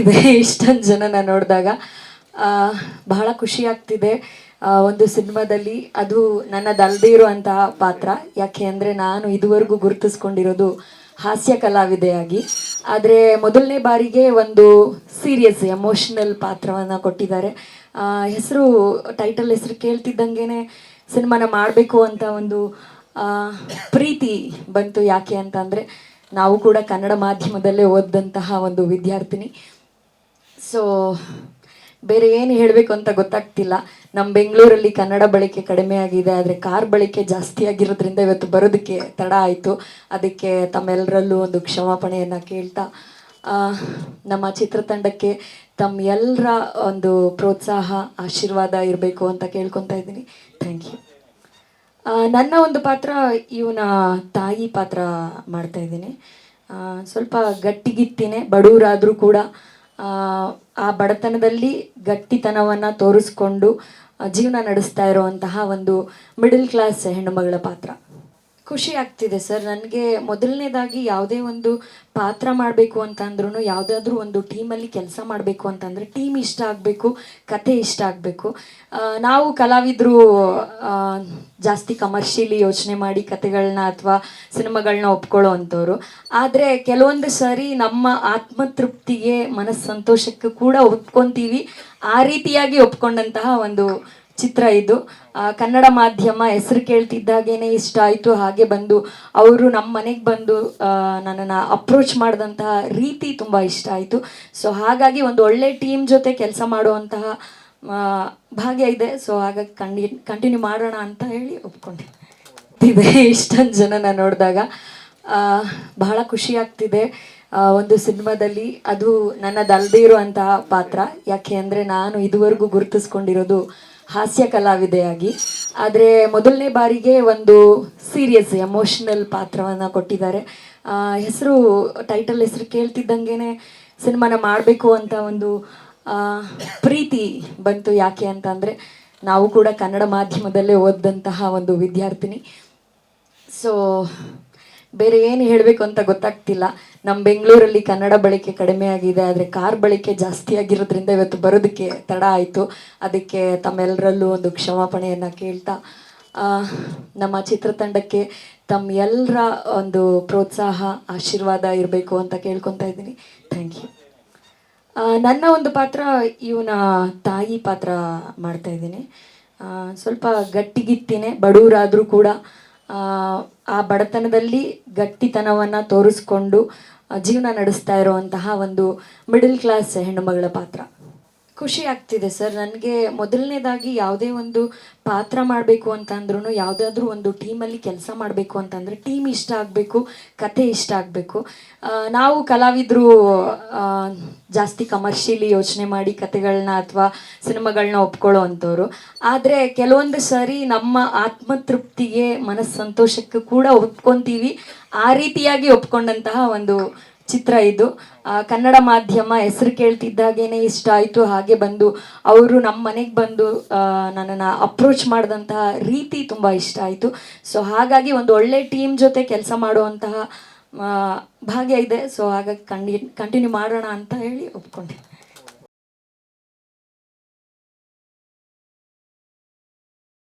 ಇದೆ ಇಷ್ಟೊಂದು ಜನನ ನೋಡಿದಾಗ ಬಹಳ ಖುಷಿ ಆಗ್ತಿದೆ. ಒಂದು ಸಿನಿಮಾದಲ್ಲಿ ಅದು ನನ್ನದಲ್ಲದೆ ಇರುವಂತಹ ಪಾತ್ರ. ಯಾಕೆ ಅಂದರೆ ನಾನು ಇದುವರೆಗೂ ಗುರುತಿಸ್ಕೊಂಡಿರೋದು ಹಾಸ್ಯ ಕಲಾವಿದೆಯಾಗಿ. ಆದರೆ ಮೊದಲನೇ ಬಾರಿಗೆ ಒಂದು ಸೀರಿಯಸ್ ಎಮೋಷನಲ್ ಪಾತ್ರವನ್ನು ಕೊಟ್ಟಿದ್ದಾರೆ. ಹೆಸರು ಟೈಟಲ್ ಹೆಸರು ಕೇಳ್ತಿದ್ದಂಗೆ ಸಿನಿಮಾನ ಮಾಡಬೇಕು ಅಂತ ಒಂದು ಪ್ರೀತಿ ಬಂತು. ಯಾಕೆ ಅಂತ ನಾವು ಕೂಡ ಕನ್ನಡ ಮಾಧ್ಯಮದಲ್ಲೇ ಓದಿದಂತಹ ಒಂದು ವಿದ್ಯಾರ್ಥಿನಿ. ಸೊ ಬೇರೆ ಏನು ಹೇಳಬೇಕು ಅಂತ ಗೊತ್ತಾಗ್ತಿಲ್ಲ. ನಮ್ಮ ಬೆಂಗಳೂರಲ್ಲಿ ಕನ್ನಡ ಬಳಕೆ ಕಡಿಮೆ ಆಗಿದೆ, ಆದರೆ ಕಾರ್ ಬಳಕೆ ಜಾಸ್ತಿ ಆಗಿರೋದ್ರಿಂದ ಇವತ್ತು ಬರೋದಕ್ಕೆ ತಡ ಆಯಿತು. ಅದಕ್ಕೆ ತಮ್ಮೆಲ್ಲರಲ್ಲೂ ಒಂದು ಕ್ಷಮಾಪಣೆಯನ್ನು ಕೇಳ್ತಾ ನಮ್ಮ ಚಿತ್ರತಂಡಕ್ಕೆ ತಮ್ಮ ಎಲ್ಲರ ಒಂದು ಪ್ರೋತ್ಸಾಹ, ಆಶೀರ್ವಾದ ಇರಬೇಕು ಅಂತ ಕೇಳ್ಕೊತಾ ಇದ್ದೀನಿ. ಥ್ಯಾಂಕ್ ಯು ನನ್ನ ಒಂದು ಪಾತ್ರ ಇವನ ತಾಯಿ ಪಾತ್ರ ಮಾಡ್ತಾ ಇದ್ದೀನಿ. ಸ್ವಲ್ಪ ಗಟ್ಟಿಗಿತ್ತಿನೇ ಬಡವರಾದರೂ ಕೂಡ ಆ, ಬಡತನದಲ್ಲಿ ಗಟ್ಟಿತನವನ್ನು ತೋರಿಸ್ಕೊಂಡು ಜೀವನ ನಡೆಸ್ತಾ ಇರುವಂತಹ ಒಂದು ಮಿಡಲ್ ಕ್ಲಾಸ್ ಹೆಣ್ಣುಮಗಳ ಪಾತ್ರ. ಖುಷಿ ಆಗ್ತಿದೆ ಸರ್. ನನಗೆ ಮೊದಲನೇದಾಗಿ ಯಾವುದೇ ಒಂದು ಪಾತ್ರ ಮಾಡಬೇಕು ಅಂತಂದ್ರೂ ಯಾವುದಾದ್ರೂ ಒಂದು ಟೀಮಲ್ಲಿ ಕೆಲಸ ಮಾಡಬೇಕು ಅಂತಂದರೆ ಟೀಮ್ ಇಷ್ಟ ಆಗಬೇಕು ಕತೆ ಇಷ್ಟ ಆಗಬೇಕು. ನಾವು ಕಲಾವಿದರು ಜಾಸ್ತಿ ಕಮರ್ಷಿಯಲಿ ಯೋಚನೆ ಮಾಡಿ ಕತೆಗಳನ್ನ ಅಥವಾ ಸಿನಿಮಾಗಳನ್ನ ಒಪ್ಕೊಳ್ಳೋ ಅಂಥವ್ರು. ಆದರೆ ಕೆಲವೊಂದು ಸಾರಿ ನಮ್ಮ ಆತ್ಮತೃಪ್ತಿಗೆ, ಮನಸ್ಸಂತೋಷಕ್ಕೆ ಕೂಡ ಒಪ್ಕೊತೀವಿ. ಆ ರೀತಿಯಾಗಿ ಒಪ್ಕೊಂಡಂತಹ ಒಂದು ಚಿತ್ರ ಇದು. ಕನ್ನಡ ಮಾಧ್ಯಮ ಹೆಸರು ಕೇಳ್ತಿದ್ದಾಗೇನೆ ಇಷ್ಟ ಆಯಿತು ಹಾಗೆ ಬಂದು ಅವರು ನಮ್ಮ ಮನೆಗೆ ಬಂದು ನನ್ನನ್ನು ಅಪ್ರೋಚ್ ಮಾಡಿದಂತಹ ರೀತಿ ತುಂಬ ಇಷ್ಟ ಆಯಿತು. ಸೊ ಹಾಗಾಗಿ ಒಂದು ಒಳ್ಳೆ ಟೀಮ್ ಜೊತೆ ಕೆಲಸ ಮಾಡುವಂತಹ ಭಾಗ್ಯ ಇದೆ. ಸೊ ಹಾಗಾಗಿ ಕಂಡಿ ಕಂಟಿನ್ಯೂ ಮಾಡೋಣ ಅಂತ ಹೇಳಿ ಒಪ್ಕೊಂಡೆ ಇದೆ ಇಷ್ಟೊಂದು ಜನನ ನೋಡಿದಾಗ. ಬಹಳ ಖುಷಿ ಆಗ್ತಿದೆ. ಆ, ಒಂದು ಸಿನಿಮಾದಲ್ಲಿ ಅದು ನನ್ನದಲ್ಲದೆ ಇರುವಂತಹ ಪಾತ್ರ. ಯಾಕೆ ಅಂದರೆ ನಾನು ಇದುವರೆಗೂ ಗುರುತಿಸ್ಕೊಂಡಿರೋದು ಹಾಸ್ಯ ಕಲಾವಿದೆಯಾಗಿ. ಆದರೆ ಮೊದಲನೇ ಬಾರಿಗೆ ಒಂದು ಸೀರಿಯಸ್ ಎಮೋಷನಲ್ ಪಾತ್ರವನ್ನು ಕೊಟ್ಟಿದ್ದಾರೆ. ಹೆಸರು ಟೈಟಲ್ ಹೆಸರು ಕೇಳ್ತಿದ್ದಂಗೆ ಸಿನಿಮಾನ ಮಾಡಬೇಕು ಅಂತ ಒಂದು ಪ್ರೀತಿ ಬಂತು. ಯಾಕೆ ಅಂತ ನಾವು ಕೂಡ ಕನ್ನಡ ಮಾಧ್ಯಮದಲ್ಲೇ ಓದಿದಂತಹ ಒಂದು ವಿದ್ಯಾರ್ಥಿನಿ. ಸೊ ಬೇರೆ ಏನು ಹೇಳಬೇಕು ಅಂತ ಗೊತ್ತಾಗ್ತಿಲ್ಲ. ನಮ್ಮ ಬೆಂಗಳೂರಲ್ಲಿ ಕನ್ನಡ ಬಳಕೆ ಕಡಿಮೆ ಆಗಿದೆ, ಆದರೆ ಕಾರ್ ಬಳಕೆ ಜಾಸ್ತಿ ಆಗಿರೋದ್ರಿಂದ ಇವತ್ತು ಬರೋದಕ್ಕೆ ತಡ ಆಯಿತು. ಅದಕ್ಕೆ ತಮ್ಮೆಲ್ಲರಲ್ಲೂ ಒಂದು ಕ್ಷಮಾಪಣೆಯನ್ನು ಕೇಳ್ತಾ ನಮ್ಮ ಚಿತ್ರತಂಡಕ್ಕೆ ತಮ್ಮ ಎಲ್ಲರ ಒಂದು ಪ್ರೋತ್ಸಾಹ, ಆಶೀರ್ವಾದ ಇರಬೇಕು ಅಂತ ಕೇಳ್ಕೊತಾ ಇದ್ದೀನಿ. ಥ್ಯಾಂಕ್ ಯು ನನ್ನ ಒಂದು ಪಾತ್ರ ಇವನ ತಾಯಿ ಪಾತ್ರ ಮಾಡ್ತಾ ಇದ್ದೀನಿ. ಸ್ವಲ್ಪ ಗಟ್ಟಿಗಿತ್ತಿನೇ ಬಡವರಾದರೂ ಕೂಡ ಆ, ಬಡತನದಲ್ಲಿ ಗಟ್ಟಿತನವನ್ನು ತೋರಿಸ್ಕೊಂಡು ಜೀವನ ನಡೆಸ್ತಾ ಇರುವಂತಹ ಒಂದು ಮಿಡಲ್ ಕ್ಲಾಸ್ ಹೆಣ್ಣುಮಗಳ ಪಾತ್ರ. ಖುಷಿ ಆಗ್ತಿದೆ ಸರ್. ನನಗೆ ಮೊದಲನೇದಾಗಿ ಯಾವುದೇ ಒಂದು ಪಾತ್ರ ಮಾಡಬೇಕು ಅಂತಂದ್ರೂ ಯಾವುದಾದ್ರೂ ಒಂದು ಟೀಮಲ್ಲಿ ಕೆಲಸ ಮಾಡಬೇಕು ಅಂತಂದರೆ ಟೀಮ್ ಇಷ್ಟ ಆಗಬೇಕು ಕತೆ ಇಷ್ಟ ಆಗಬೇಕು. ನಾವು ಕಲಾವಿದರು ಜಾಸ್ತಿ ಕಮರ್ಷಿಯಲಿ ಯೋಚನೆ ಮಾಡಿ ಕತೆಗಳನ್ನ ಅಥವಾ ಸಿನಿಮಾಗಳನ್ನ ಒಪ್ಕೊಳ್ಳೋ ಅಂಥವ್ರು. ಆದರೆ ಕೆಲವೊಂದು ಸಾರಿ ನಮ್ಮ ಆತ್ಮತೃಪ್ತಿಗೆ, ಮನಸ್ಸಂತೋಷಕ್ಕೆ ಕೂಡ ಒಪ್ಕೊತೀವಿ. ಆ ರೀತಿಯಾಗಿ ಒಪ್ಕೊಂಡಂತಹ ಒಂದು ಚಿತ್ರ ಇದು. ಕನ್ನಡ ಮಾಧ್ಯಮ ಹೆಸರು ಕೇಳ್ತಿದ್ದಾಗೇನೆ ಇಷ್ಟ ಆಯಿತು, ಹಾಗೆ ಬಂದು ಅವರು ನಮ್ಮ ಮನೆಗೆ ಬಂದು ನನ್ನನ್ನು ಅಪ್ರೋಚ್ ಮಾಡಿದಂತಹ ರೀತಿ ತುಂಬ ಇಷ್ಟ ಆಯಿತು. ಸೊ ಹಾಗಾಗಿ ಒಂದು ಒಳ್ಳೆ ಟೀಮ್ ಜೊತೆ ಕೆಲಸ ಮಾಡುವಂತಹ ಭಾಗ್ಯ ಇದೆ. ಸೊ ಹಾಗಾಗಿ ಕಂಡಿ ಕಂಟಿನ್ಯೂ ಮಾಡೋಣ ಅಂತ ಹೇಳಿ ಒಪ್ಕೊಂಡೆ